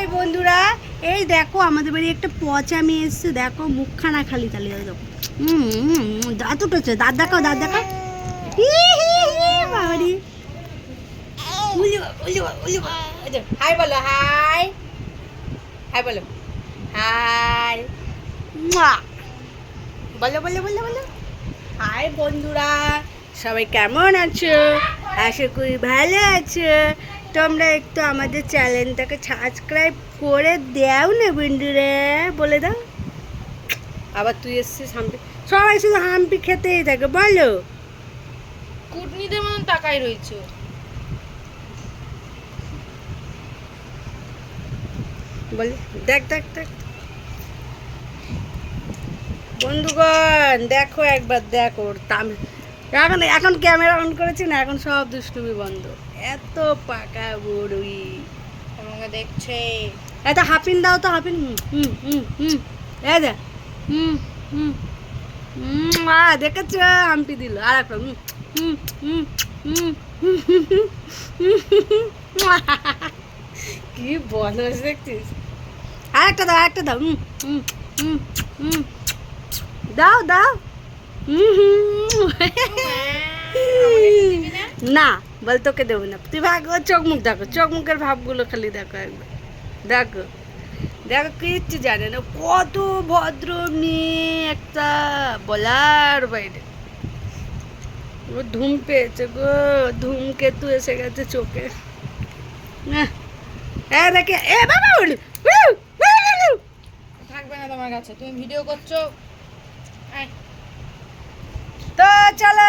High বন্ধুরা, এই দেখো আমাদের বাড়ি একটা পচা মেয়ে এসছে, দেখো মুখখানা খালি তালি দেখো। দাঁত উঠেছে, দাঁত দেখাও দাঁত দেখাও। সবাই কেমন আছো? আশা করি ভালো আছো। তোমরা একটু আমাদের চ্যানেলটাকে সাবস্ক্রাইব করে দাও না বন্ধুরা বলে দাও। আবার তুই এসছিস হাম্পি। সবাই শুধু হাম্পি খেতেই থাকে বলো। কুটনিদের মতন তাকাই রয়েছে। বলে দেখ দেখ দেখ। বন্ধুগণ দেখো একবার দেখো ওর তাম এখন এখন ক্যামেরা অন করেছি না এখন সব দুষ্টুমি বন্ধ এত পাকা বড়ুই আমাকে দেখছে এত হাফিন দাও তো হাফিন হুম হুম হুম এই দে হুম হুম হুম আ দেখেছ হাম্পি দিল আর একটা হুম হুম হুম কি বদমাস দেখছিস আর একটা দাও একটা দাও হুম হুম হুম হুম দাও দাও না বল তোকে দেবো না। তুই ভাগ চোখ মুখ দেখো চোখ মুখের ভাবগুলো খালি দেখো একবার। দেখো। দেখো কিচ্ছু জানে না। কত ভদ্র মেয়ে একটা বলার বাইরে। ও ধুম পেয়েছে গো ধূমকেতু এসে গেছে চোখে। না এ দেখে এ বাবা। থাকবে না তোমার কাছে তুমি ভিডিও করছ। আয়। তো চলো